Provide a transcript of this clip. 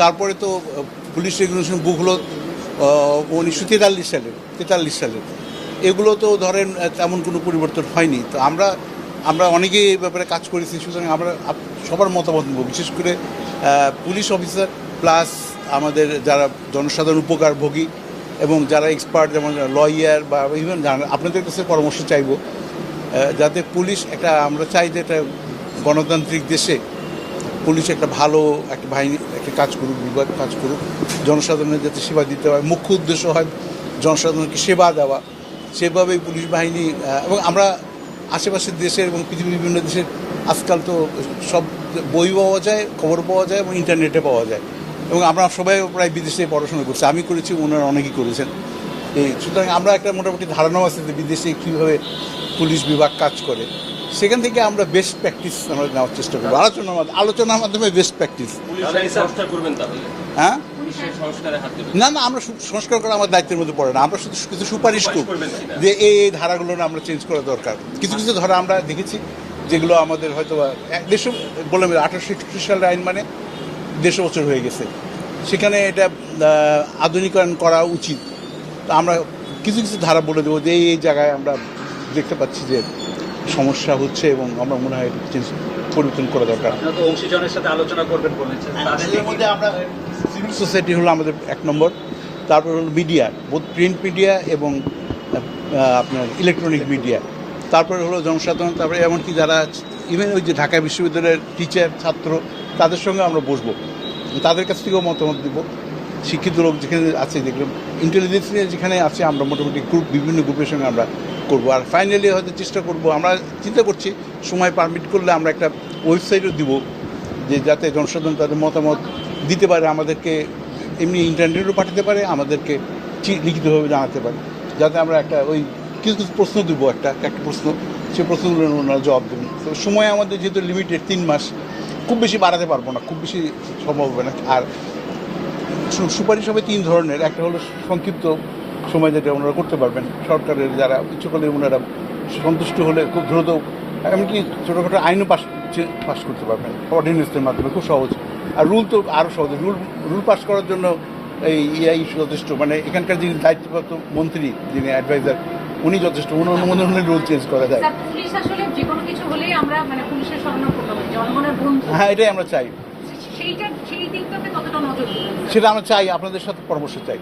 তারপরে তো police regulation বুক হলো উনিশশো তেতাল্লিশ সালে তেতাল্লিশ সালে। এগুলো তো ধরেন তেমন কোনো পরিবর্তন হয়নি। তো আমরা আমরা অনেকেই এই ব্যাপারে কাজ করেছি, সুতরাং আমরা সবার মতামত নেব। বিশেষ করে পুলিশ অফিসার প্লাস আমাদের যারা জনসাধারণ উপকারভোগী এবং যারা এক্সপার্ট যেমন লয়ার বা ইভেন আপনাদের কাছে পরামর্শ চাইব যাতে পুলিশ একটা, আমরা চাই যে একটা গণতান্ত্রিক দেশে পুলিশ একটা ভালো একটা বাহিনী, একটা কাজ করুক বিভাগ কাজ করুক, জনসাধারণের যাতে সেবা দিতে হয়। মুখ্য উদ্দেশ্য হয় জনসাধারণকে সেবা দেওয়া। সেভাবেই পুলিশ বাহিনী এবং আমরা আশেপাশের দেশের এবং পৃথিবীর বিভিন্ন দেশের আজকাল তো সব বই পাওয়া যায়, খবর পাওয়া যায় এবং ইন্টারনেটে পাওয়া যায়। এবং আমরা সবাই প্রায় বিদেশে পড়াশোনা করছি। আমি করেছি, ওনারা অনেকেই করেছেন। এই, সুতরাং আমরা একটা মোটামুটি ধারণাও আছে যে বিদেশে কীভাবে পুলিশ বিভাগ কাজ করে। সেখান থেকে আমরা বেস্ট প্র্যাকটিস আমরা নেওয়ার চেষ্টা করব। আলোচনার মাধ্যমে আলোচনার মাধ্যমে বেস্ট প্র্যাকটিস হ্যাঁ? না না আমরা সংস্কার করা আমার দায়িত্বের মধ্যে পড়ে না। আমরা শুধু কিছু সুপারিশ করব যে এই এই ধারাগুলো না আমরা চেঞ্জ করা দরকার। কিছু কিছু ধারা আমরা দেখেছি যেগুলো আমাদের হয়তো দেড়শো বললাম আঠারোশো একত্রিশ সালের আইন মানে দেড়শো বছর হয়ে গেছে। সেখানে এটা আধুনিকরণ করা উচিত। তো আমরা কিছু কিছু ধারা বলে দেবো যে এই জায়গায় আমরা দেখতে পাচ্ছি যে সমস্যা হচ্ছে এবং আমরা মনে হয় চেঞ্জ পরিবর্তন করা দরকার। অংশীজনের সাথে আলোচনা করবেন বলেছেন। তাদের এর মধ্যে আমরা সিভিল সোসাইটি হলো আমাদের এক নম্বর তারপর হলো মিডিয়া বোধ প্রিন্ট মিডিয়া এবং আপনার ইলেকট্রনিক মিডিয়া তারপরে হলো জনসাধারণ তারপরে এমনকি যারা ইভেন ওই যে ঢাকা বিশ্ববিদ্যালয়ের টিচার ছাত্র তাদের সঙ্গে আমরা বসবো। তাদের কাছ থেকেও মতামত দেবো। শিক্ষিত লোক যেখানে আছে দেখলাম ইন্টেলিজেন্স নিয়ে যেখানে আছে আমরা মোটামুটি গ্রুপ বিভিন্ন গ্রুপের সঙ্গে আমরা করব। আর ফাইনালি হয়তো চেষ্টা করব, আমরা চিন্তা করছি, সময় পারমিট করলে আমরা একটা ওয়েবসাইটও দিব, যে যাতে জনসাধারণ তাদের মতামত দিতে পারে, আমাদেরকে এমনি ইন্টারনেটও পাঠাতে পারে, আমাদেরকে লিখিতভাবে জানাতে পারে। যাতে আমরা একটা ওই কিছু কিছু প্রশ্ন দেবো, একটা একটা প্রশ্ন সেই প্রশ্নগুলো ওনারা জবাব দেবেন। তো সময় আমাদের যেহেতু লিমিটেড তিন মাস, খুব বেশি বাড়াতে পারব না, খুব বেশি সম্ভব হবে না। আর সু- সুপারিশ হবে তিন ধরনের, একটা হলো সংক্ষিপ্ত সময় যেটা ওনারা করতে পারবেন। সরকারের যারা ইচ্ছুকলে ওনারা সন্তুষ্ট হলে খুব দ্রুত এমনকি ছোটোখাটো আইনও পাস পাস করতে পারবেন। অর্ডিনেন্সের মাধ্যমে খুব সহজ। আর রুল তো আরও সহজ। রুল রুল পাস করার জন্য এই ইআই যথেষ্ট। মানে এখানকার যিনি দায়িত্বপ্রাপ্ত মন্ত্রী যিনি অ্যাডভাইজার উনি যথেষ্ট। উনি অনুমোদন হলে রুল চেঞ্জ করা যায়। মানে হ্যাঁ এটাই আমরা চাই। সেটা আমরা চাই। আপনাদের সাথে পরামর্শ চাই।